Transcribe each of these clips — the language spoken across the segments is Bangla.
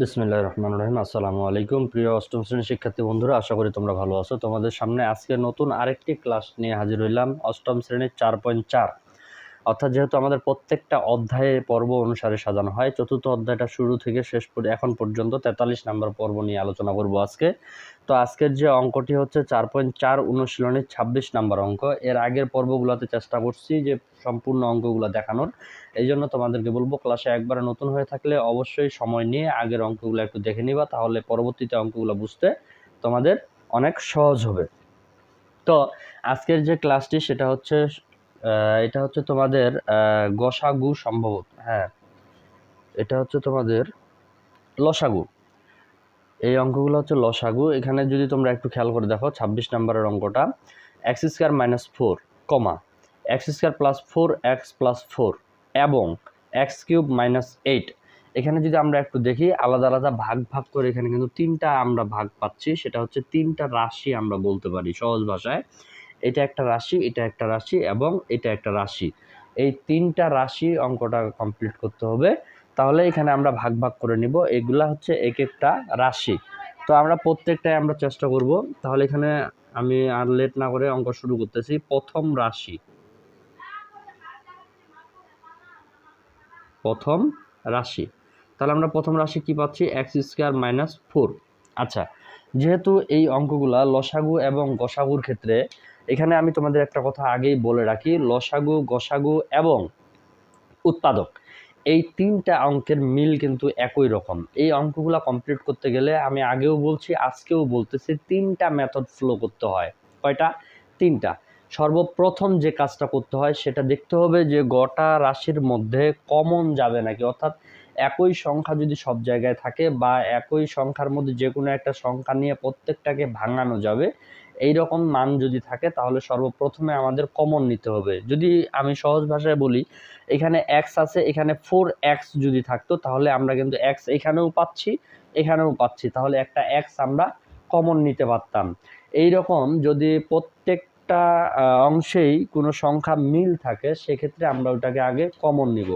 বিসমিল্লাহ রহমান রহিম। আসসালামু আলাইকুম। প্রিয় অষ্টম শ্রেণির শিক্ষার্থী বন্ধুরা, আশা করি তোমরা ভালো আছো। তোমাদের সামনে আজকে নতুন আরেকটি ক্লাস নিয়ে হাজির হইলাম অষ্টম শ্রেণির চার পয়েন্ট চার। অর্থাৎ যেহেতু আমাদের প্রত্যেকটা অধ্যায়ে পর্ব অনুসারে সাজানো হয়, চতুর্থ অধ্যায়টা শুরু থেকে শেষ এখন পর্যন্ত তেতাল্লিশ নম্বর পর্ব নিয়ে আলোচনা করব আজকে। তো আজকের যে অঙ্কটি হচ্ছে চার পয়েন্ট চার অনুশীলনের ছাব্বিশ নম্বর অঙ্ক। এর আগের পর্বগুলোতে চেষ্টা করছি যে সম্পূর্ণ অঙ্কগুলো দেখানোর। এই জন্য তোমাদেরকে বলব, ক্লাসে একবারে নতুন হয়ে থাকলে অবশ্যই সময় নিয়ে আগের অঙ্কগুলো একটু দেখে নিবা, তাহলে পরবর্তীতে অঙ্কগুলো বুঝতে তোমাদের অনেক সহজ হবে। তো আজকের যে ক্লাসটি সেটা হচ্ছে এটা হচ্ছে তোমাদের গসাগু সম্ভবত হ্যাঁ। এটা হচ্ছে তোমাদের লসাগু। এই অঙ্কগুলো হচ্ছে লসাগু। এখানে যদি তোমরা একটু খেয়াল করে দেখো, ছাব্বিশ নম্বরের অঙ্কটা, X square minus four, comma. X square plus four, X plus four, এবং এক্স কিউব মাইনাস এইট। এখানে যদি আমরা একটু দেখি, আলাদা আলাদা ভাগ ভাগ করে এখানে কিন্তু তিনটা আমরা ভাগ পাচ্ছি। সেটা হচ্ছে তিনটা রাশি আমরা বলতে পারি সহজ ভাষায়। এটা একটা রাশি, এটা একটা রাশি এবং এটা একটা রাশি। এই তিনটা রাশি অঙ্কটা কমপ্লিট করতে হবে। তাহলে এখানে আমরা ভাগ ভাগ করে নিব। এগুলা হচ্ছে এক একটা রাশি। তো আমরা প্রত্যেকটাই আমরা চেষ্টা করব। তাহলে এখানে আমি আর লেট না করে অঙ্ক শুরু করতেছি। প্রথম রাশি। প্রথম রাশি। তাহলে আমরা প্রথম রাশি কি পাচ্ছি? এক্স স্কোয়ার মাইনাস ফোর আচ্ছা যেহেতু এই অঙ্কগুলা লসাগু এবং গসাগুর ক্ষেত্রে এখানে আমি তোমাদের একটা কথা আগেই বলে রাখি, লসাগু, গসাগু এবং উৎপাদক, এই তিনটা অঙ্কের মিল কিন্তু একই রকম। এই অঙ্কগুলো কমপ্লিট করতে গেলে আমি আগেও বলছি, আজকেও বলতেছি, তিনটা মেথড ফলো করতে হয়। কয়টা? তিনটা। সর্বপ্রথম যে কাজটা করতে হয়, সেটা দেখতে হবে যে গোটা রাশির মধ্যে কমন যাবে নাকি। অর্থাৎ একই সংখ্যা যদি সব জায়গায় থাকে বা একই সংখ্যার মধ্যে যে কোনো একটা সংখ্যা নিয়ে প্রত্যেকটাকে ভাঙানো যাবে এই রকম মান যদি থাকে, তাহলে সর্বপ্রথমে আমাদের কমন নিতে হবে। যদি আমি সহজ ভাষায় বলি, এখানে এক্স আছে, এখানে ফোর এক্স যদি থাকতো, তাহলে আমরা কিন্তু এক্স এখানেও পাচ্ছি এখানেও পাচ্ছি। তাহলে একটা এক্স আমরা কমন নিতে পারতাম। এই রকম যদি প্রত্যেকটা অংশেই কোনো সংখ্যা মিল থাকে, সেক্ষেত্রে আমরা ওটাকে আগে কমন নিব।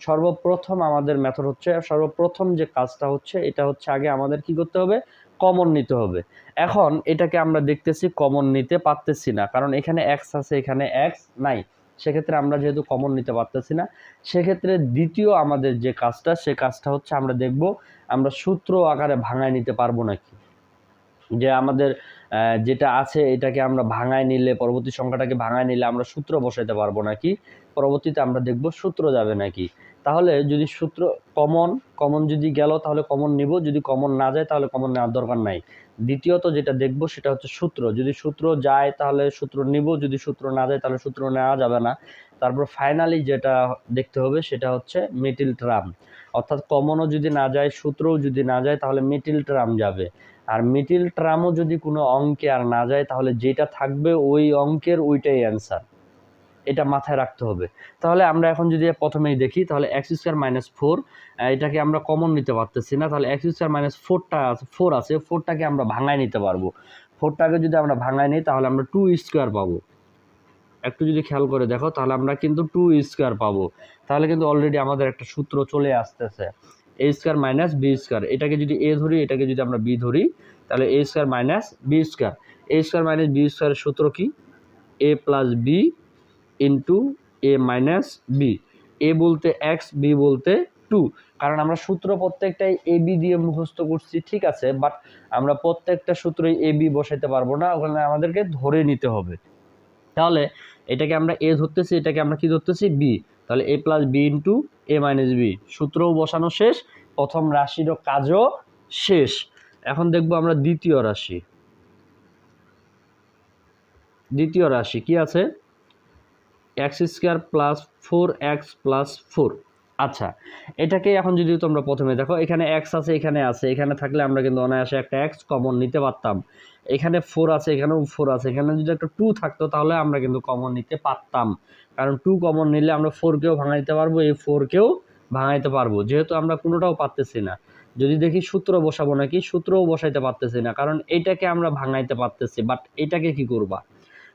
সর্বপ্রথম আমাদের মেথড হচ্ছে, সর্বপ্রথম যে কাজটা হচ্ছে, এটা হচ্ছে আগে আমাদের কি করতে হবে? কমন নিতে হবে। এখন এটাকে আমরা দেখতেছি কমন নিতে পারতেছি না, কারণ এখানে এক্স আছে, এখানে এক্স নাই। সেক্ষেত্রে আমরা যেহেতু কমন নিতে পারতেছি না, সেক্ষেত্রে দ্বিতীয় আমাদের যে কাজটা, সে কাজটা হচ্ছে আমরা দেখব, আমরা সূত্র আকারে ভাঙায় নিতে পারব নাকি। যে আমাদের যেটা আছে এটাকে আমরা ভাঙায় নিলে, পরবর্তী সংখ্যাটাকে ভাঙায় নিলে আমরা সূত্র বসাইতে পারব নাকি? পরবর্তীতে আমরা দেখব সূত্র যাবে নাকি। তাহলে যদি সূত্র কমন কমন যদি গেল তাহলে কমন নিব, যদি কমন না যায় তাহলে কমন নেওয়ার দরকার নাই। দ্বিতীয়ত যেটা দেখব সেটা হচ্ছে সূত্র। যদি সূত্র যায় তাহলে সূত্র নিব, যদি সূত্র না যায় তাহলে সূত্র নেওয়া যাবে না। তারপর ফাইনালি যেটা দেখতে হবে সেটা হচ্ছে মিটিল ট্রাম অর্থাৎ কমনও যদি না যায়, সূত্রও যদি না যায় তাহলে মিটিল ট্রাম যাবে। আর মিডিল ট্রামও যদি কোনো অঙ্কে আর না যায়, তাহলে যেটা থাকবে ওই অঙ্কের ওইটাই অ্যান্সার এটা মাথায় রাখতে হবে। তাহলে আমরা এখন যদি প্রথমেই দেখি, তাহলে এক্স স্কোয়ার মাইনাস ফোর এটাকে আমরা কমন নিতে পারতেছি না। তাহলে এক্স স্কোয়ার মাইনাস ফোরটা আছে ফোর আছে ফোরটাকে আমরা ভাঙায় নিতে পারব। ফোরটাকে যদি আমরা ভাঙায় নিই, তাহলে আমরা টু স্কোয়ার পাবো। একটু যদি খেয়াল করে দেখো, তাহলে আমরা কিন্তু টু স্কোয়ার পাবো। তাহলে কিন্তু অলরেডি আমাদের একটা সূত্র চলে আসতেছে। A square minus B square এটাকে যদি এ ধরি, এটাকে যদি আমরা বি ধরি, তাহলে A square minus B square A square minus B স্কোয়ারের সূত্র কি? A plus B into A minus B A বলতে এক্স বি বলতে টু কারণ আমরা সূত্র প্রত্যেকটাই এ বি দিয়ে মুখস্থ করছি, ঠিক আছে? বাট আমরা প্রত্যেকটা সূত্রই এ বি বসাইতে পারব না, ওখানে আমাদেরকে ধরে নিতে হবে। তাহলে এটাকে আমরা এ ধরতেছি, এটাকে আমরা কি ধরতেছি? বি তাহলে A plus B into A minus B সূত্রও বসানো শেষ, প্রথম রাশিরও কাজও শেষ। এখন দেখব আমরা দ্বিতীয় রাশি। দ্বিতীয় রাশি কি আছে? X square plus four X plus four আচ্ছা এটাকে এখন যদি তোমরা প্রথমে দেখো, এখানে এক্স আছে, এখানে আছে, এখানে থাকলে আমরা কিন্তু অনায়াসে একটা এক্স কমন নিতে পারতাম। এখানে ফোর আছে, এখানেও ফোর আছে, এখানে যদি একটা টু থাকতো তাহলে আমরা কিন্তু কমন নিতে পারতাম। কারণ টু কমন নিলে আমরা ফোরকেও ভাঙাইতে পারব, এই ফোরকেও ভাঙাইতে পারব। যেহেতু আমরা কোনোটাও পারতেছি না। যদি দেখি সূত্র বসাবো নাকি, সূত্রও বসাইতে পারতেছি না, কারণ এটাকে আমরা ভাঙাইতে পারতেছি বাট এটাকে কি করবা?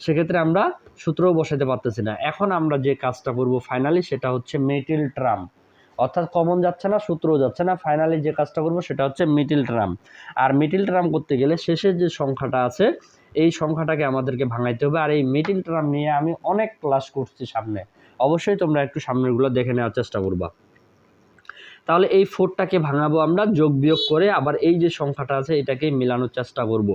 সেক্ষেত্রে আমরা সূত্রও বসাতে পারতেছি না। এখন আমরা যে কাজটা করব ফাইনালি সেটা হচ্ছে মেটিল ট্রাম অর্থাৎ কমন যাচ্ছে না, সূত্রও যাচ্ছে না। ফাইনালি যে কাজটা করব সেটা হচ্ছে মিডিল ট্রাম আর মিডিল ট্রাম করতে গেলে শেষের যে সংখ্যাটা আছে, এই সংখ্যাটাকে আমাদেরকে ভাঙাইতে হবে। আর এই মিডিল ট্রাম নিয়ে আমি অনেক ক্লাস করছি সামনে। অবশ্যই তোমরা একটু সামনেরগুলো দেখে নেওয়ার চেষ্টা করবা। তাহলে এই ফোরটাকে ভাঙাবো আমরা, যোগ বিয়োগ করে আবার এই যে সংখ্যাটা আছে এটাকে মিলানোর চেষ্টা করব।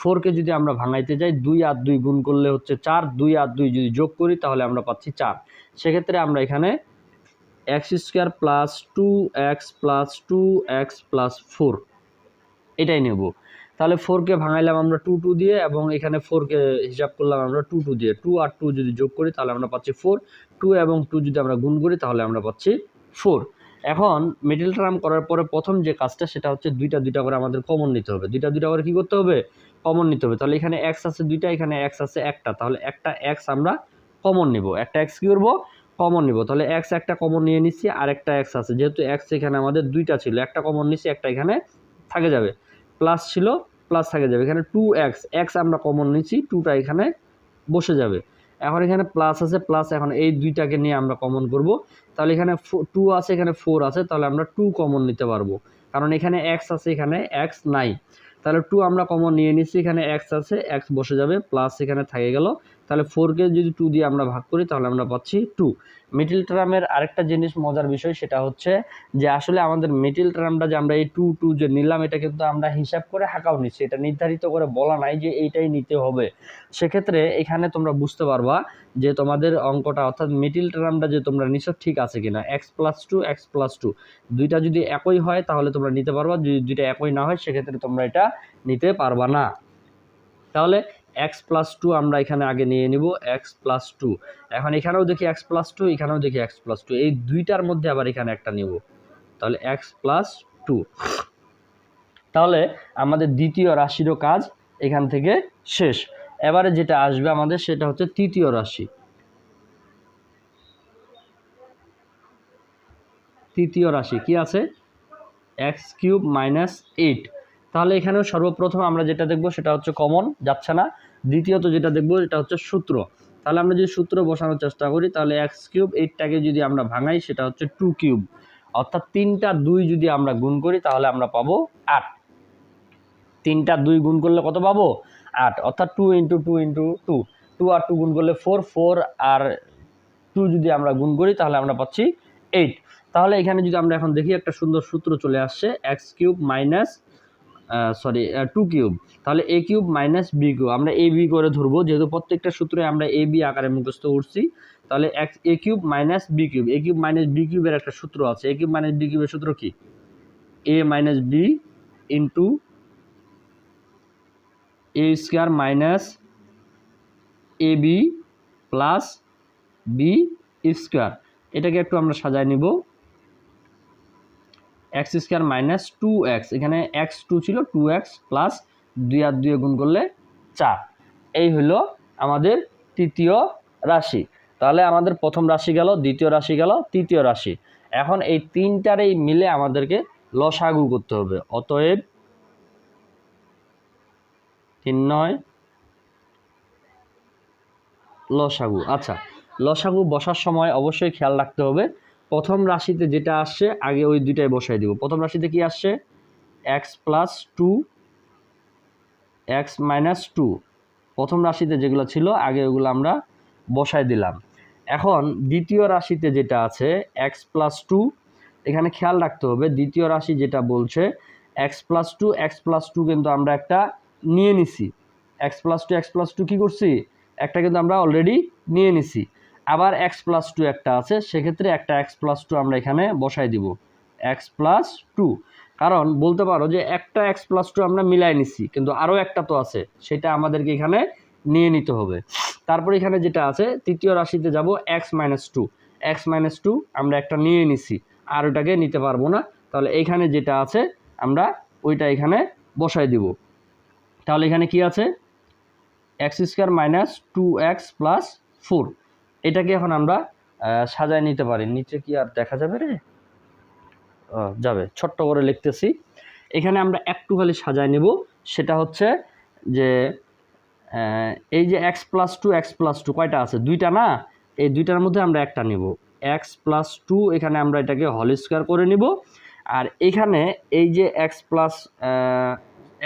ফোরকে যদি আমরা ভাঙাইতে যাই, দুই আর দুই গুণ করলে হচ্ছে চার, দুই আর দুই যদি যোগ করি, তাহলে আমরা পাচ্ছি চার। সেক্ষেত্রে আমরা এখানে X square plus two X plus two X plus four, এটাই নেব। তাহলে ফোরকে ভাঙাইলাম আমরা টু টু দিয়ে, এবং এখানে ফোরকে হিসাব করলাম আমরা টু টু দিয়ে। টু আর টু যদি যোগ করি, তাহলে আমরা পাচ্ছি ফোর। টু এবং টু যদি আমরা গুণ করি, তাহলে আমরা পাচ্ছি ফোর। এখন মিডিল টার্ম করার পরে প্রথম যে কাজটা, সেটা হচ্ছে দুইটা দুইটা করে আমাদের কমন নিতে হবে। দুইটা দুইটা করে কী করতে হবে? কমন নিতে হবে। তাহলে এখানে এক্স আছে দুইটা, এখানে এক্স আছে একটা। তাহলে একটা এক্স আমরা কমন নিব। একটা এক্স কী করব? কমন নিব। তাহলে এক্স একটা কমন নিয়ে নিচ্ছি, আর একটা এক্স আছে। যেহেতু এক্স এখানে আমাদের দুইটা ছিল, একটা কমন নিচ্ছি, একটা এখানে থাকে যাবে। প্লাস ছিল প্লাস থাকে যাবে। এখানে টু এক্স এক্স আমরা কমন নিচ্ছি টুটা এখানে বসে যাবে। এখন এখানে প্লাস আছে প্লাস এখন এই দুইটাকে নিয়ে আমরা কমন করব। তাহলে এখানে টু আছে, এখানে ফোর আছে, তাহলে আমরা টু কমন নিতে পারব। কারণ এখানে এক্স আছে, এখানে এক্স নাই। তাহলে টু আমরা কমন নিয়ে নিচ্ছি, এখানে এক্স আছে এক্স বসে যাবে প্লাস এখানে থাকে গেল তাহলে ফোরকে যদি টু দিয়ে আমরা ভাগ করি, তাহলে আমরা পাচ্ছি টু মিডিল টার্মের আরেকটা জিনিস মজার বিষয়, সেটা হচ্ছে যে আসলে আমাদের মিডিল টার্মটা যে আমরা এই টু টু যে নিলাম, এটা কিন্তু আমরা হিসাব করে হাঁকাও নিচ্ছি। এটা নির্ধারিত করে বলা নাই যে এইটাই নিতে হবে। সেক্ষেত্রে এখানে তোমরা বুঝতে পারবা যে তোমাদের অঙ্কটা, অর্থাৎ মিডিল টার্মটা যে তোমরা নিচ্ছ ঠিক আছে কিনা? X plus two X plus two দুইটা যদি একই হয়, তাহলে তোমরা নিতে পারবা। যদি দুইটা একই না হয়, সেক্ষেত্রে তোমরা এটা নিতে পারবা না। তাহলে এক্স প্লাস টু আমরা এখানে আগে নিয়ে নিব এক্স প্লাস টু এখন এখানেও দেখি এক্স প্লাস টু এখানেও দেখি এক্স প্লাস টু এই দুইটার মধ্যে আবার এখানে একটা নিব। তাহলে এক্স প্লাস টু তাহলে আমাদের দ্বিতীয় রাশিরও কাজ এখান থেকে শেষ। এবারে যেটা আসবে আমাদের সেটা হচ্ছে তৃতীয় রাশি। তৃতীয় রাশি কি আছে? এক্স কিউব মাইনাস এইট তাহলে এখানেও সর্বপ্রথম আমরা যেটা দেখব সেটা হচ্ছে কমন যাচ্ছে না। দ্বিতীয়ত যেটা দেখব এটা হচ্ছে সূত্র। তাহলে আমরা যদি সূত্র বসানোর চেষ্টা করি, তাহলে এক্স কিউব এইটটাকে যদি আমরা ভাঙাই, সেটা হচ্ছে টু কিউব অর্থাৎ তিনটা দুই যদি আমরা গুণ করি, তাহলে আমরা পাবো আট। তিনটা দুই গুণ করলে কত পাবো? আট। অর্থাৎ two into two into two two আর টু গুণ করলে ফোর ফোর আর টু যদি আমরা গুণ করি, তাহলে আমরা পাচ্ছি এইট তাহলে এখানে যদি আমরা এখন দেখি, একটা সুন্দর সূত্র চলে আসছে X cube minus sorry two cube তাহলে A cube minus B cube আমরা এ বি করে ধরবো, যেহেতু প্রত্যেকটা সূত্রে আমরা এ বি আকারে মুখস্থ করছি। তাহলে X A cube minus B cube A cube minus B কিউবের একটা সূত্র আছে। এ কিউব মাইনাস বি কিউবের সূত্র কি? A minus B into A square minus A B plus B square এটাকে একটু আমরা সাজায় নিব। X square minus two X এখানে এক্স টু ছিল টু এক্স প্লাস দুই আর দুই গুণ করলে চার। এই হলো আমাদের তৃতীয় রাশি। তাহলে আমাদের প্রথম রাশি গেল, দ্বিতীয় রাশি গেল, তৃতীয় রাশি। এখন এই তিনটারেই মিলে আমাদেরকে লসাগু করতে হবে। অতএব তিন নয়, লসাগু। আচ্ছা লসাগু বসার সময় অবশ্যই খেয়াল রাখতে হবে প্রথম রাশিতে যেটা আসছে, আগে ওই দুইটাই বসাই দিব। প্রথম রাশিতে কি আসছে? X plus two X minus two প্রথম রাশিতে যেগুলো ছিল, আগে ওগুলো আমরা বসাই দিলাম। এখন দ্বিতীয় রাশিতে যেটা আছে এক্স প্লাস টু এখানে খেয়াল রাখতে হবে, দ্বিতীয় রাশি যেটা বলছে X plus two X plus two কিন্তু আমরা একটা নিয়ে নিছি। X plus two X plus two কী করছি? একটা কিন্তু আমরা অলরেডি নিয়ে নিছি। আবার এক্স প্লাস টু একটা আছে, সেক্ষেত্রে একটা এক্স প্লাস টু আমরা এখানে বসাই দিব। এক্স প্লাস টু কারণ বলতে পারো যে একটা এক্স প্লাস টু আমরা মিলাই নিছি, কিন্তু আরও একটা তো আছে, সেটা আমাদেরকে এখানে নিয়ে নিতে হবে। তারপর এখানে যেটা আছে, তৃতীয় রাশিতে যাব X minus two X minus two আমরা একটা নিয়ে নিছি, আর ওটাকে নিতে পারব না। তাহলে এইখানে যেটা আছে, আমরা ওইটা এখানে বসাই দিব। তাহলে এখানে কি আছে? X square minus two X plus four এটাকে এখন আমরা সাজায় নিতে পারি। নিচে কি আর দেখা যাবে রে? যাবে। ছোট্ট করে লিখতেছি। এখানে আমরা একটু খালি সাজায় নেব। সেটা হচ্ছে যে এই যে X plus two X plus two কয়টা আছে? দুইটা না? এই দুইটার মধ্যে আমরা একটা নেব। এক্স প্লাস টু এখানে আমরা এটাকে হল স্কোয়ার করে নিব। আর এখানে এই যে X plus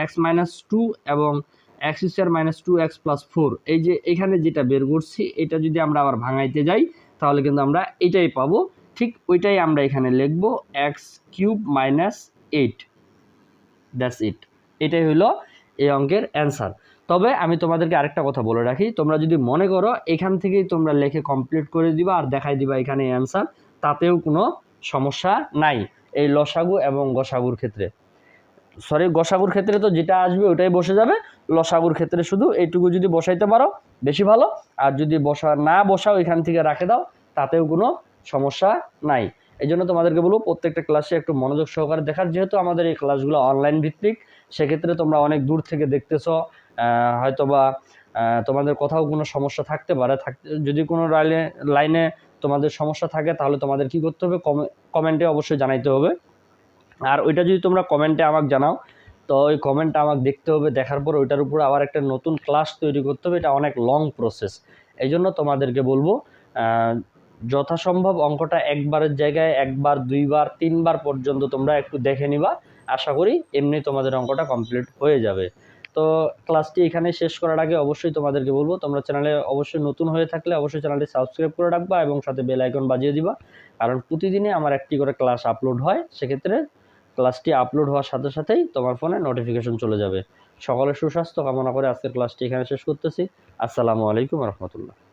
X minus two এবং X square minus two X plus four এই যে এখানে যেটা বের করছি, এটা যদি আমরা আবার ভাঙাইতে যাই, তাহলে কিন্তু আমরা এটাই পাবো। ঠিক ওইটাই আমরা এখানে লিখব x cube minus eight that's it এটাই হলো এই অঙ্কের অ্যান্সার তবে আমি তোমাদেরকে আরেকটা কথা বলে রাখি, তোমরা যদি মনে করো এখান থেকেই তোমরা লেখে কমপ্লিট করে দিবা আর দেখাই দিবা এখানে অ্যান্সার তাতেও কোনো সমস্যা নাই। এই লসাগু এবং গসাগুর ক্ষেত্রে। সরি গসাগুর ক্ষেত্রে তো যেটা আসবে ওটাই বসে যাবে। লসাগুর ক্ষেত্রে শুধু এইটুকু যদি বসাইতে পারো বেশি ভালো। আর যদি বসা না বসাও এখান থেকে রাখে দাও তাতেও কোনো সমস্যা নাই। এই জন্য তোমাদেরকে বলব প্রত্যেকটা ক্লাসে একটু মনোযোগ সহকারে দেখার। যেহেতু আমাদের এই ক্লাসগুলো অনলাইন ভিত্তিক সেক্ষেত্রে তোমরা অনেক দূর থেকে দেখতেছো। আহ, হয়তোবা আহ, তোমাদের কোথাও কোনো সমস্যা থাকতে পারে। থাকতে যদি কোনো লাইনে লাইনে তোমাদের সমস্যা থাকে তাহলে তোমাদের কি করতে হবে? কমেন্টে অবশ্যই জানাইতে হবে। আর ওইটা যদি তোমরা কমেন্টে আমাকে জানাও, তো ওই কমেন্টটা আমাকে দেখতে হবে, দেখার পর ওইটার উপর আবার একটা নতুন ক্লাস তৈরি করতে হবে, এটা অনেক লং প্রসেস এই জন্য তোমাদেরকে বলব যথাসম্ভব অঙ্কটা একবারের জায়গায় একবার, দুইবার, তিনবার পর্যন্ত তোমরা একটু দেখে নিবা। আশা করি এমনি তোমাদের অঙ্কটা কমপ্লিট হয়ে যাবে। তো ক্লাসটি এখানে শেষ করার আগে অবশ্যই তোমাদেরকে বলব, তোমরা চ্যানেলে অবশ্যই নতুন হয়ে থাকলে অবশ্যই চ্যানেলটি সাবস্ক্রাইব করে রাখবা এবং সাথে বেল আইকন বাজিয়ে দিবা। কারণ প্রতিদিনই আমার একটি করে ক্লাস আপলোড হয়, সেক্ষেত্রে ক্লাসটি আপলোড হওয়ার সাথে সাথেই তোমার ফোনে নোটিফিকেশন চলে যাবে। সকলের সুস্বাস্থ্য কামনা করে আজকের ক্লাসটি এখানে শেষ করতেছি। আসসালামু আলাইকুম রহমতুল্লাহ।